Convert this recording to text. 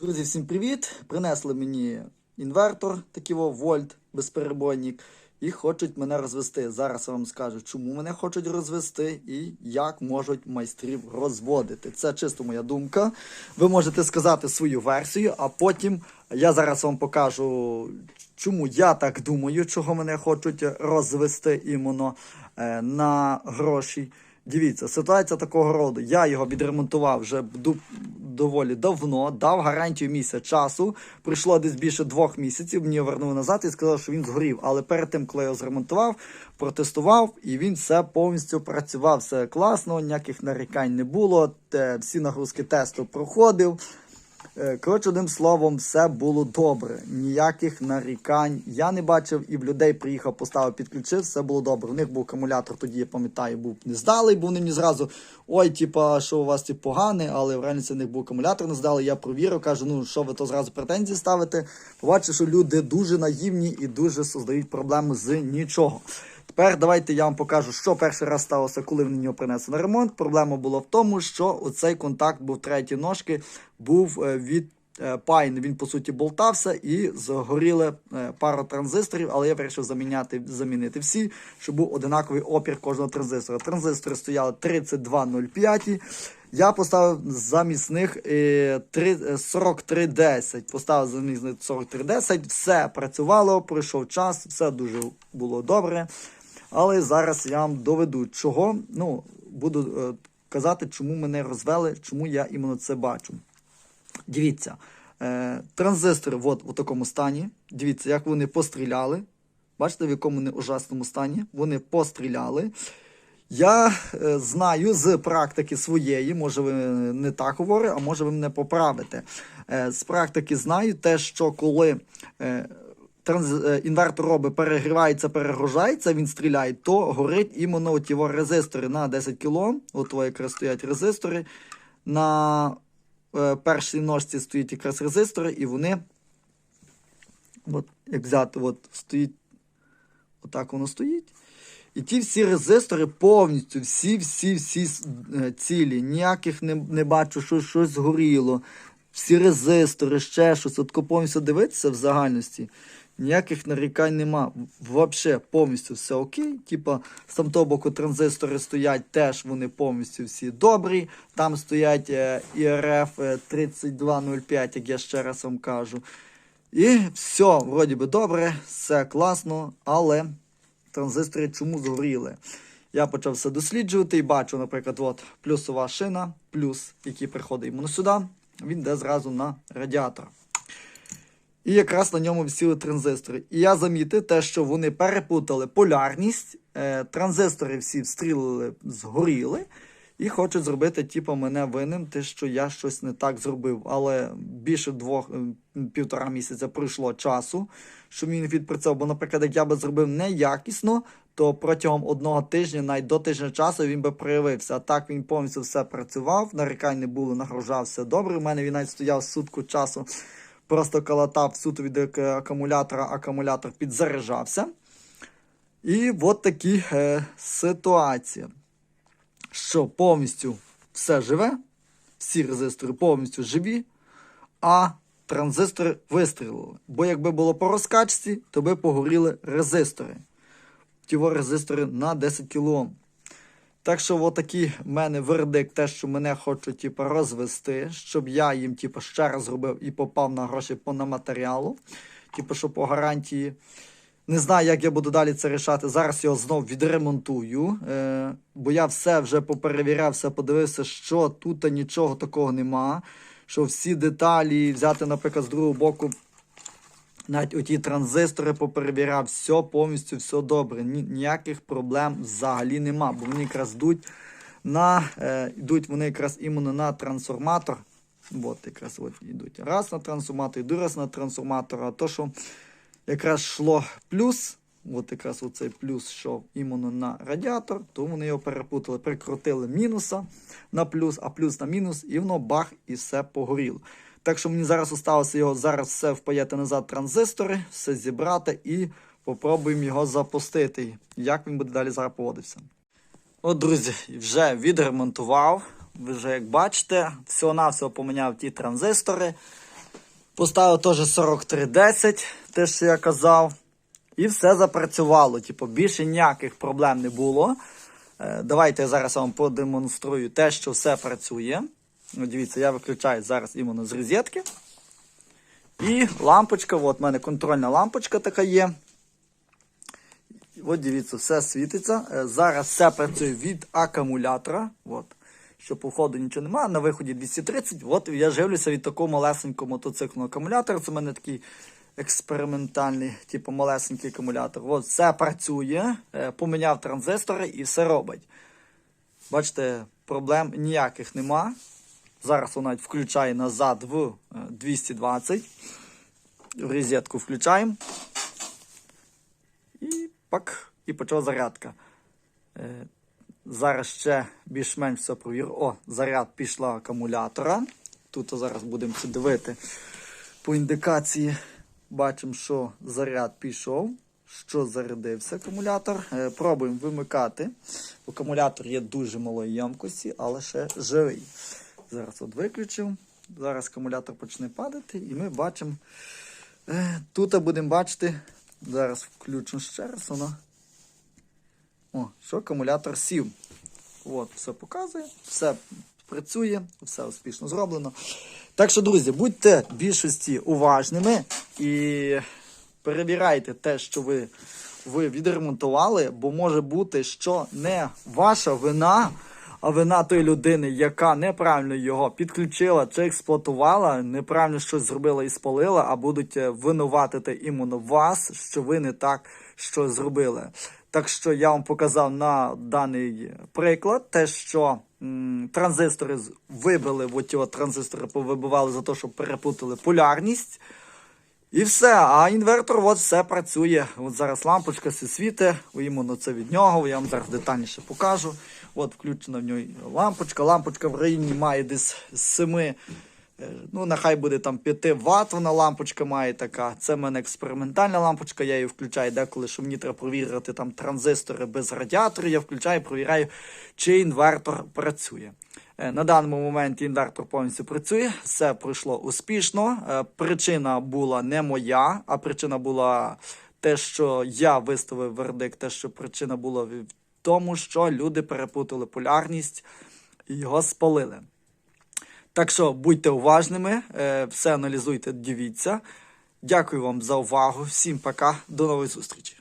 Друзі, всім привіт! Принесли мені інвертор, такий вольт безперебойник, і хочуть мене розвести. Зараз я вам скажу, чому мене хочуть розвести і як можуть майстрів розводити. Це чисто моя думка. Ви можете сказати свою версію, а потім я зараз вам покажу, чому я так думаю, чого мене хочуть розвести іменно е, на гроші. Дивіться, ситуація такого роду. Я його відремонтував вже доволі давно, дав гарантію місяць часу. Прийшло десь більше двох місяців. Мені вернули назад і сказали, що він згорів. Але перед тим, коли я його зремонтував, протестував, і він все повністю працював. Все класно, ніяких нарікань не було. Всі нагрузки тесту проходив. Е, Коротше, одним словом, все було добре. Ніяких нарікань я не бачив, і в людей приїхав, поставив, підключив, все було добре. У них був акумулятор, тоді я пам'ятаю, був не здалий, бо вони мені зразу ой, типа, що у вас типу, погане, але в реальності в них був акумулятор не здалий. Я провірив, кажу, ну що ви то зразу претензії ставите. Побачив, що люди дуже наївні і дуже создають проблеми з нічого. Тепер давайте я вам покажу, що перший раз сталося, коли в нього принесли на ремонт. Проблема була в тому, що оцей контакт був третій ножки, був е, від е, пайн. Він по суті болтався і згоріли е, пару транзисторів, але я вирішив заміняти, замінити всі, щоб був одинаковий опір кожного транзистора. Транзистори стояли 3205. Я поставив замість них е, три- е, 4310. Поставив замість них 4310. Все працювало, пройшов час, все дуже було добре. Але зараз я вам доведу, чого. Ну, буду е, казати, чому мене розвели, чому я іменно це бачу. Дивіться, е, транзистори от у такому стані. Дивіться, як вони постріляли. Бачите, в якому вони ужасному стані. Вони постріляли. Я е, знаю з практики своєї, може ви не так говорите, а може ви мене поправите. З практики знаю те, що коли транз... е, інвертор робить, перегрівається, перегружається, він стріляє, то горить іменно от його резистори на 10 кг. От якраз стоять резистори. На е, першій ножці стоять якраз резистори, і вони, от, як взяти, от стоїть, отак воно стоїть. І ті всі резистори повністю, всі, всі, всі е, цілі. Ніяких не, не бачу, що щось згоріло. Всі резистори, ще щось. От повністю дивитися в загальності. Ніяких нарікань нема. Взагалі повністю все окей. Типа з того боку транзистори стоять теж вони повністю всі добрі. Там стоять е, е, 3205, як я ще раз вам кажу. І все, вроді би добре, все класно, але транзистори чому згоріли? Я почав все досліджувати і бачу, наприклад, от плюсова шина, плюс, який приходить йому сюди, він йде зразу на радіатор. І якраз на ньому всіли транзистори. І я замітив те, що вони перепутали полярність, е, транзистори всі встрілили, згоріли, і хочуть зробити, типу, мене винним, те, що я щось не так зробив. Але більше двох е, півтора місяця пройшло часу, що він відпрацював. Бо, наприклад, як я би зробив неякісно, то протягом одного тижня, навіть до тижня часу, він би проявився. А так він повністю все працював, нарікань не було, нагружався добре. У мене він навіть стояв сутку часу, просто калатав суто від акумулятора, акумулятор підзаряджався. І от такі е, ситуації що повністю все живе, всі резистори повністю живі, а транзистори вистрілили. Бо якби було по розкачці, то би погоріли резистори. Ті резистори на 10 кОм. Так що, отакий в мене вердикт, те, що мене хочуть типу, розвести, щоб я їм типу, ще раз зробив і попав на гроші по на матеріалу. Типу, що по гарантії. Не знаю, як я буду далі це рішати. Зараз його знов відремонтую. Е, бо я все вже поперевіряв, все подивився, що тут нічого такого нема. Що всі деталі взяти, наприклад, з другого боку, навіть оті транзистори поперевіряв, все повністю все добре. Ні, ніяких проблем взагалі нема. Бо вони якраз йдуть на е, йдуть вони якраз іменно на трансформатор. От якраз от йдуть раз на трансформатор, йду раз на трансформатор. А то, що якраз йшло плюс, от якраз оцей плюс йшов іменно на радіатор, то вони його перепутали, прикрутили мінуса на плюс, а плюс на мінус, і воно бах, і все погоріло. Так що мені зараз осталося його зараз все впаяти назад транзистори, все зібрати і попробуємо його запустити. Як він буде далі зараз поводитися. От, друзі, вже відремонтував. Ви вже як бачите, всього-навсього поміняв ті транзистори. Поставив теж 4310, те, що я казав. І все запрацювало. Типу, більше ніяких проблем не було. Е, Давайте я зараз вам продемонструю те, що все працює. Ну, дивіться, я виключаю зараз іменно з розетки. І лампочка, от в мене контрольна лампочка така є. От дивіться, все світиться. Е, Зараз все працює від акумулятора. От. Що по входу нічого немає, на виході 230. От я живлюся від такого малесенького мотоциклу акумулятора. Це в мене такий експериментальний, типу малесенький акумулятор. От все працює, е, поміняв транзистори і все робить. Бачите, проблем ніяких нема. Зараз вона включає назад в е, 220. В розетку включаємо. І пак, і почала зарядка. Е, Зараз ще більш-менш все провірю. О, заряд пішла акумулятора. Тут зараз будемо це дивити по індикації. Бачимо, що заряд пішов, що зарядився акумулятор. Е, Пробуємо вимикати. Акумулятор є дуже малої ємкості, але ще живий. Зараз от виключив. Зараз акумулятор почне падати, і ми бачимо. е, Тут будемо бачити. Зараз включимо ще раз воно. О, що акумулятор сів. От, все показує, все працює, все успішно зроблено. Так що, друзі, будьте більшості уважними і перевіряйте те, що ви, ви відремонтували, бо може бути, що не ваша вина, а вина тої людини, яка неправильно його підключила чи експлуатувала, неправильно щось зробила і спалила, а будуть е, винуватити іменно вас, що ви не так що зробили. Так що я вам показав на даний приклад, те, що м, транзистори вибили, от його транзистори повибивали за те, що перепутали полярність. І все, а інвертор от все працює. От зараз лампочка світе, іменно це від нього, я вам зараз детальніше покажу. От включена в нього лампочка. Лампочка в районі має десь з 7, ну нехай буде там 5 Вт вона лампочка має така. Це в мене експериментальна лампочка, я її включаю деколи, що мені треба провірити там транзистори без радіаторів. Я включаю, провіряю, чи інвертор працює. Е, На даному моменті інвертор повністю працює, все пройшло успішно. Е, Причина була не моя, а причина була те, що я виставив вердикт, те, що причина була в тому, що люди перепутали полярність і його спалили. Так що будьте уважними, е, все аналізуйте, дивіться. Дякую вам за увагу. Всім пока, до нової зустрічі.